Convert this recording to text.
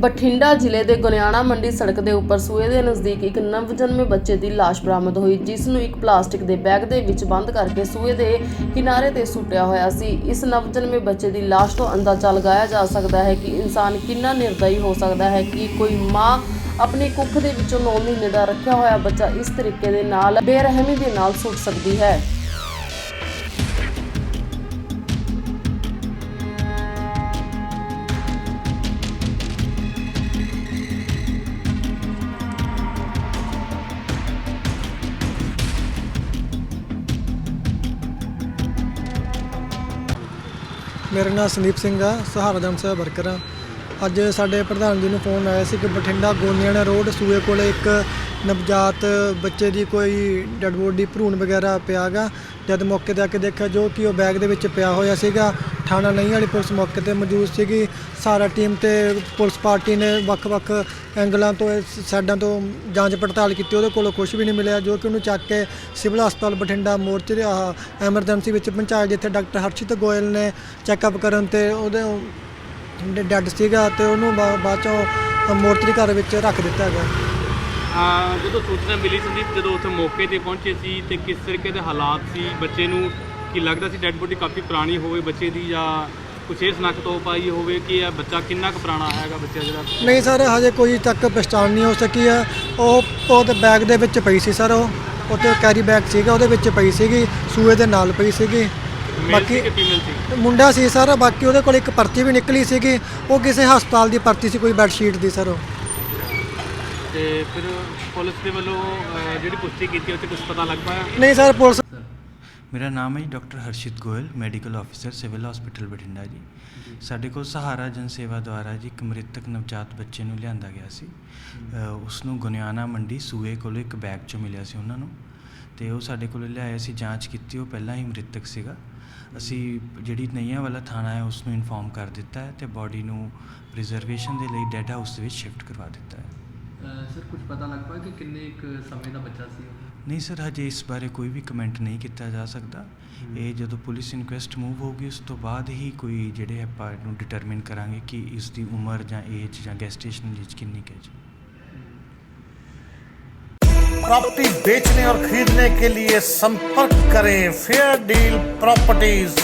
ਬਠਿੰਡਾ ਜ਼ਿਲ੍ਹੇ ਦੇ ਗੁਨਿਆਣਾ ਮੰਡੀ ਸੜਕ ਦੇ ਉੱਪਰ ਸੂਏ ਦੇ ਨਜ਼ਦੀਕ ਇੱਕ ਨਵਜਨਮੇ ਬੱਚੇ ਦੀ ਲਾਸ਼ ਬਰਾਮਦ ਹੋਈ, ਜਿਸ ਨੂੰ ਇੱਕ ਪਲਾਸਟਿਕ ਦੇ ਬੈਗ ਦੇ ਵਿੱਚ ਬੰਦ ਕਰਕੇ ਸੂਏ ਦੇ ਕਿਨਾਰੇ ਤੇ ਸੁੱਟਿਆ ਹੋਇਆ ਸੀ। ਇਸ ਨਵਜਨਮੇ ਬੱਚੇ ਦੀ ਲਾਸ਼ ਤੋਂ ਅੰਦਾਜ਼ਾ ਲਗਾਇਆ ਜਾ ਸਕਦਾ ਹੈ ਕਿ ਇਨਸਾਨ ਕਿੰਨਾ ਨਿਰਦਈ ਹੋ ਸਕਦਾ ਹੈ ਕਿ ਕੋਈ ਮਾਂ ਆਪਣੀ ਕੁੱਖ ਦੇ ਵਿੱਚੋਂ 9 ਮਹੀਨੇ ਦਾ ਰੱਖਿਆ ਹੋਇਆ ਬੱਚਾ ਇਸ ਤਰੀਕੇ ਦੇ ਨਾਲ ਬੇਰਹਿਮੀ ਦੇ ਨਾਲ ਸੁੱਟ ਸਕਦੀ ਹੈ। ਮੇਰਾ ਨਾਮ ਸੰਦੀਪ ਸਿੰਘ ਆ, ਸਹਾਰਾ ਜਨ ਸੇਵਾ ਵਰਕਰ ਆ। ਅੱਜ ਸਾਡੇ ਪ੍ਰਧਾਨ ਜੀ ਨੂੰ ਫੋਨ ਆਇਆ ਸੀ ਕਿ ਬਠਿੰਡਾ ਗੋਨੀਆਣਾ ਰੋਡ ਸੂਏ ਕੋਲੇ ਇੱਕ ਨਵਜਾਤ ਬੱਚੇ ਦੀ ਕੋਈ ਡੈਡ ਬੋਡੀ ਭਰੂਣ ਵਗੈਰਾ ਪਿਆ ਗਾ। ਜਦ ਮੌਕੇ ਤੇ ਆ ਕੇ ਦੇਖਿਆ ਜੋ ਕਿ ਉਹ ਬੈਗ ਦੇ ਵਿੱਚ ਪਿਆ ਹੋਇਆ ਸੀਗਾ ਥਾਣਾ ਨਹੀਂ ਵਾਲੀ ਪੁਲਿਸ ਮੌਕੇ ਤੇ ਮੌਜੂਦ ਸੀਗੀ। ਸਾਰਾ ਟੀਮ ਤੇ ਪੁਲਿਸ ਪਾਰਟੀ ਨੇ ਵੱਖ-ਵੱਖ ਐਂਗਲਾਂ ਤੋਂ ਇਸ ਸਾਈਡਾਂ ਤੋਂ ਜਾਂਚ ਪੜਤਾਲ ਕੀਤੀ। ਉਹਦੇ ਕੋਲੋਂ ਕੁਝ ਵੀ ਨਹੀਂ ਮਿਲਿਆ, ਜੋ ਕਿ ਉਹਨੂੰ ਚੱਕ ਕੇ ਸਿਵਲ ਹਸਪਤਾਲ ਬਠਿੰਡਾ ਮੋਰਚੇ ਦੇ ਐਮਰਜੈਂਸੀ ਵਿੱਚ ਪਹੁੰਚਾਇਆ, ਜਿੱਥੇ ਡਾਕਟਰ ਹਰਸ਼ਿਤ ਗੋਇਲ ਨੇ ਚੈੱਕਅਪ ਕਰਨ ਤੇ ਉਹਦੇ ਡੈੱਡ ਸੀਗਾ ਤੇ ਉਹਨੂੰ ਬਾ- ਬਾਅਦ ਚੋਂ ਮੋਰਚਰੀ ਘਰ ਵਿੱਚ ਰੱਖ ਦਿੱਤਾ ਗਿਆ। ਜਦੋਂ ਸੂਚਨਾ ਮਿਲੀ ਸੰਦੀਪ, ਜਦੋਂ ਉੱਥੇ ਮੌਕੇ ਤੇ ਪਹੁੰਚੇ ਸੀ ਤੇ ਕਿਸ ਤਰੀਕੇ ਦੇ ਹਾਲਾਤ ਸੀ? ਬੱਚੇ ਨੂੰ ਕੀ ਲੱਗਦਾ ਸੀ ਡੈੱਡ ਬੋਡੀ ਕਾਫੀ ਪੁਰਾਣੀ ਹੋਵੇ ਬੱਚੇ ਦੀ ਜਾਂ ਕੁਛ ਇਸ ਨੱਕ ਤੋਂ ਪਾਈ ਹੋਵੇ ਕਿ ਇਹ ਬੱਚਾ ਕਿੰਨਾ ਕੁ ਪੁਰਾਣਾ ਹੈਗਾ ਬੱਚਾ ਜਿਹੜਾ? ਨਹੀਂ ਸਰ ਹਜੇ ਕੋਈ ਤੱਕ ਪਛਾਣ ਨਹੀਂ ਹੋ ਸਕੀ ਹੈ। ਉਹ ਉਹਦੇ ਬੈਗ ਦੇ ਵਿੱਚ ਪਈ ਸੀ ਸਰ ਉਹ। ਉੱਤੇ ਕੈਰੀ ਬੈਗ ਸੀਗਾ ਉਹਦੇ ਵਿੱਚ ਪਈ ਸੀਗੀ ਸੂਏ ਦੇ ਨਾਲ ਪਈ ਸੀਗੀ। ਬਾਕੀ ਮੁੰਡਾ ਸੀ ਸਰ ਬਾਕੀ ਉਹਦੇ ਕੋਲ ਇੱਕ ਪਰਚੀ ਵੀ ਨਿਕਲੀ ਸੀਗੀ। ਉਹ ਕਿਸੇ ਹਸਪਤਾਲ ਦੀ ਪਰਚੀ ਸੀ ਕੋਈ ਬੈੱਡ ਸ਼ੀਟ ਦੀ ਸਰ ਉਹ। ਤੇ ਫਿਰ ਪੁਲਿਸ ਦੇ ਵੱਲੋਂ ਜਿਹੜੀ ਪੁਸ਼ਟੀ ਕੀਤੀ ਉਹ 'ਤੇ ਕੁਝ ਪਤਾ ਲੱਗ ਪਾਇਆ? ਨਹੀਂ ਸਰ ਪੁਲਿਸ ਮੇਰਾ ਨਾਮ ਹੈ ਜੀ doctor Harshit Goyal medical officer civil hospital Bathinda ਜੀ। ਸਾਡੇ ਕੋਲ ਸਹਾਰਾ ਜਨ ਸੇਵਾ ਦੁਆਰਾ ਜੀ ਇੱਕ ਮ੍ਰਿਤਕ ਨਵਜਾਤ ਬੱਚੇ ਨੂੰ ਲਿਆਂਦਾ ਗਿਆ ਸੀ। ਉਸ ਨੂੰ ਗੁਨਿਆਣਾ ਮੰਡੀ ਸੂਏ ਕੋਲੋਂ ਇੱਕ ਬੈਗ 'ਚੋਂ ਮਿਲਿਆ ਸੀ ਉਹਨਾਂ ਨੂੰ। ਤੇ ਉਹ ਸਾਡੇ ਕੋਲ ਲਿਆਏ ਸੀ ਜਾਂਚ ਕੀਤੀ ਉਹ ਪਹਿਲਾਂ ਹੀ ਮ੍ਰਿਤਕ ਸੀਗਾ। ਅਸੀਂ ਜਿਹੜੀ ਨਈਆਂ ਵਾਲਾ ਥਾਣਾ ਹੈ ਉਸ ਨੂੰ ਇਨਫੋਰਮ ਕਰ ਦਿੱਤਾ ਹੈ ਤੇ ਬਾਡੀ ਨੂੰ ਪ੍ਰੀਜ਼ਰਵੇਸ਼ਨ ਦੇ ਲਈ ਡੈਡ ਹਾਊਸ ਦੇ ਵਿੱਚ ਸ਼ਿਫਟ ਕਰਵਾ ਦਿੱਤਾ ਹੈ। ਸਰ ਕੁਝ ਪਤਾ ਲੱਗ ਪਾਇਆ ਕਿ ਕਿੰਨੇ ਇੱਕ ਸਮੇਂ ਦਾ ਬੱਚਾ ਸੀ ਉਹ ਨਹੀਂ ਸਰ ਹਜੇ ਇਸ ਬਾਰੇ ਕੋਈ ਵੀ ਕਮੈਂਟ ਨਹੀਂ ਕੀਤਾ ਜਾ ਸਕਦਾ ਇਹ ਜਦੋਂ ਪੁਲਿਸ ਇਨਕੁਐਸਟ ਮੂਵ ਹੋਊਗੀ ਉਸ ਤੋਂ ਬਾਅਦ ਹੀ ਕੋਈ ਜਿਹੜੇ ਆਪਾਂ ਇਹਨੂੰ ਡਿਟਰਮਿਨ ਕਰਾਂਗੇ ਕਿ ਇਸ ਦੀ ਉਮਰ ਜਾਂ ਏਜ ਜਾਂ ਗੈਸਟੇਸ਼ਨ ਏਜ ਕਿੰਨੀ ਕੁ ਹੈ ਜੀ प्रॉपर्टी बेचने और खरीदने के लिए संपर्क करें फेयर डील प्रॉपर्टीज